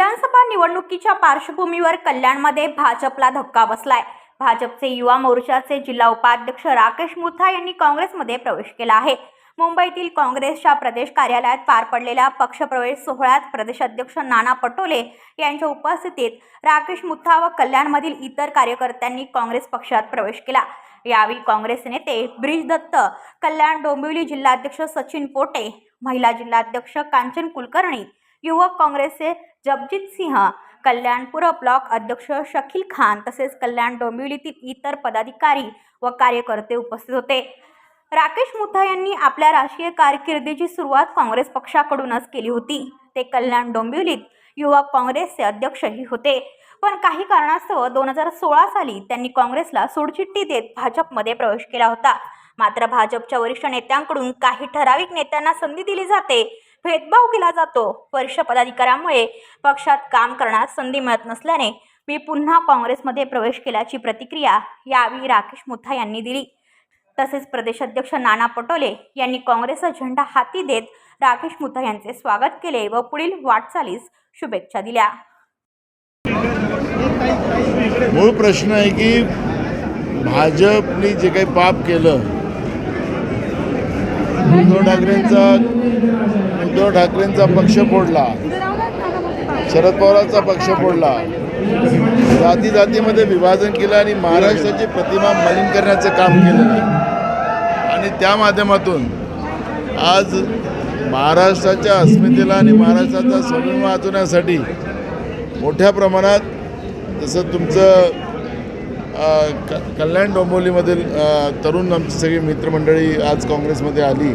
विधानसभा निवडणुकीच्या पार्श्वभूमीवर कल्याणमध्ये भाजपला धक्का बसलाय. भाजपचे युवा मोर्चाचे जिल्हा उपाध्यक्ष राकेश मुथा यांनी काँग्रेसमध्ये प्रवेश केला आहे. मुंबईतील काँग्रेसच्या प्रदेश कार्यालयात पार पडलेल्या पक्षप्रवेश सोहळ्यात प्रदेशाध्यक्ष नाना पटोले यांच्या उपस्थितीत राकेश मुथा व कल्याणमधील इतर कार्यकर्त्यांनी काँग्रेस पक्षात प्रवेश केला. यावेळी काँग्रेस नेते ब्रिज दत्त कल्याण डोंबिवली जिल्हाध्यक्ष सचिन पोटे महिला जिल्हाध्यक्ष कांचन कुलकर्णी युवक काँग्रेसचे जगजित सिंह कल्याणपूर ब्लॉक अध्यक्ष शकील खान तसेच कल्याण डोंबिवलीतील इतर पदाधिकारी व कार्यकर्ते उपस्थित होते. राकेश मुथा यांनी आपल्या राजकीय कारकिर्दीची सुरुवात काँग्रेस पक्षाकडूनच केली होती. ते कल्याण डोंबिवलीत युवक काँग्रेसचे अध्यक्षही होते. पण काही कारणास्तव दोन हजार सोळा साली त्यांनी काँग्रेसला सोडचिठ्ठी देत भाजपमध्ये प्रवेश केला होता. मात्र भाजपच्या वरिष्ठ नेत्यांकडून काही ठराविक नेत्यांना संधी दिली जाते भेदभाव केला जातो. वरिष्ठ पदाधिकाऱ्यामुळे पक्षात काम करण्यास संधी मिळत नसल्याने मी पुन्हा काँग्रेसमध्ये प्रवेश केल्याची प्रतिक्रिया यावेळी राकेश मुथा यांनी दिली. तसेच प्रदेशाध्यक्ष नाना पटोले यांनी काँग्रेसचा झेंडा हाती देत राकेश मुथा यांचे स्वागत केले व पुढील वाटचालीस शुभेच्छा दिल्या. मूळ प्रश्न आहे की भाजपने जे काही पाप केलं उद्धव ठाकरेंचा उद्धव ठाकरेंचा पक्ष फोडला. शरद पवारांचा पक्ष फोडला. जाती जातीमध्ये विभाजन केलं आणि महाराष्ट्राची प्रतिमा मलिन करण्याचं काम केलं आणि त्या माध्यमातून आज महाराष्ट्राच्या अस्मितेला आणि महाराष्ट्राचा स्वाभिमान वाचवण्यासाठी मोठ्या प्रमाणात जसं तुमचं क कल्याण डोंबिवलीमधील तरुण आमची सगळी मित्रमंडळी आज काँग्रेसमध्ये आली.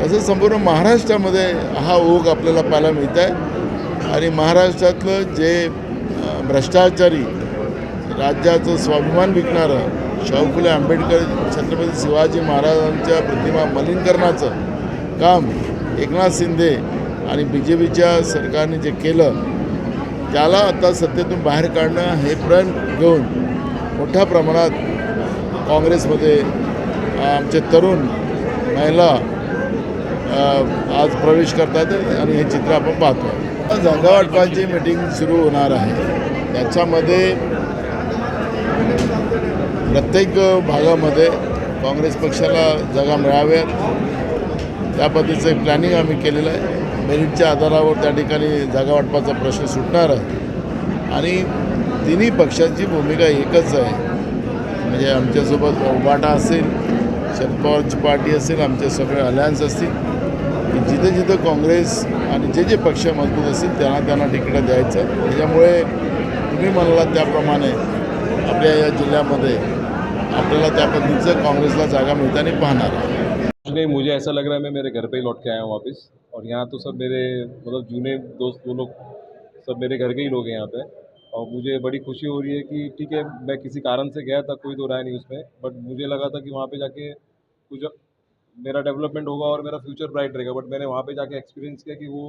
तसंच संपूर्ण महाराष्ट्रामध्ये हा ओघ आपल्याला पाहायला मिळत आहे आणि महाराष्ट्रातलं जे भ्रष्टाचारी राज्याचं स्वाभिमान विकणारं शाहू फुले आंबेडकर छत्रपती शिवाजी महाराजांच्या प्रतिमा मलिन करण्याचं काम एकनाथ शिंदे आणि बी जे पीच्या सरकारने जे केलं त्याला आता सत्तेतून बाहेर काढणं हे प्रण घेऊन मोठ्या प्रमाणात काँग्रेसमध्ये आमचे तरुण महिला आज प्रवेश करतात आणि हे चित्र आपण पाहतो जागावाटपाची मीटिंग सुरू होणार आहे. त्याच्यामध्ये प्रत्येक भागामध्ये काँग्रेस पक्षाला जागा मिळाव्यात त्या पद्धतीचं एक प्लॅनिंग आम्ही केलेलं आहे. मेरिटच्या आधारावर त्या ठिकाणी जागा वाटपाचा प्रश्न सुटणार आहे. आणि तिन्ही पक्षांची भूमिका एकच आहे. म्हणजे आमच्यासोबत उबाटा असेल शरद पवारची पार्टी असेल, आमचे सगळे अलायन्स असतील. की जिथे जिथं काँग्रेस आणि जे जे पक्ष मज़बूत असतील, त्यांना त्यांना तिकीटं द्यायचं. त्याच्यामुळे तुम्ही म्हणाला त्याप्रमाणे, आपल्या या जिल्ह्यामध्ये आपल्याला त्या पद्धतीचं काँग्रेसला जागा मिळताना पाहणार. नहीं, मुझे ऐसा लग रहा है, मैं मेरे घर पे ही लौट के आया हूँ वापस. और यहाँ तो सब मेरे मतलब जूने दोस्त वो लोग सब मेरे घर के ही लोग हैं यहाँ पे. और मुझे बड़ी खुशी हो रही है कि ठीक है, मैं किसी कारण से गया था, कोई दो राय नहीं उसमें बट मुझे लगा था कि वहाँ पे जाके कुछ मेरा डेवलपमेंट होगा और मेरा फ्यूचर ब्राइट रहेगा बट मैंने वहाँ पे जाके एक्सपीरियंस किया कि वो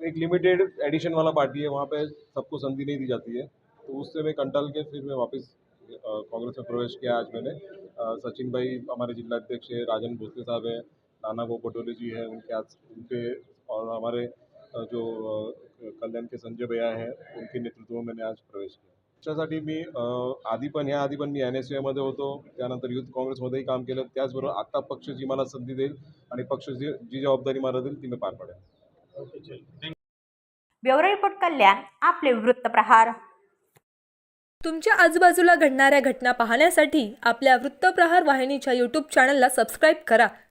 एक लिमिटेड एडिशन वाला पार्टी है, वहाँ पे सबको संधि नहीं दी जाती है। तो उससे मैं कंटल के फिर मैं वापस कांग्रेस में प्रवेश किया आज मैंने। सचिन भाई हमारे जिला अध्यक्ष है, राजन भोसले साहब हैं, नाना गो पटोले जी हैं उनके आज, उनके और हमारे जो कल्याण के संजय भैया हैं उनके नेतृत्व में मैंने आज प्रवेश किया। पक्षासाठी मी आधी पण ह्या आधी पण मी एन एसमध्ये होतो त्यानंतर युथ काँग्रेसमध्येही काम केलं त्याचबरोबर आता पक्ष जी मला संधी देईल आणि पक्ष जी जी जबाबदारी मला देईल ती मी पार पाडेल. ब्युरो रिपोर्ट कल्याण आपले वृत्तप्रहार तुमच्या आजूबाजूला घडणाऱ्या घटना पाहण्यासाठी आपल्या वृत्तप्रहार वाहिनीच्या यूट्यूब चॅनलला सबस्क्राईब करा.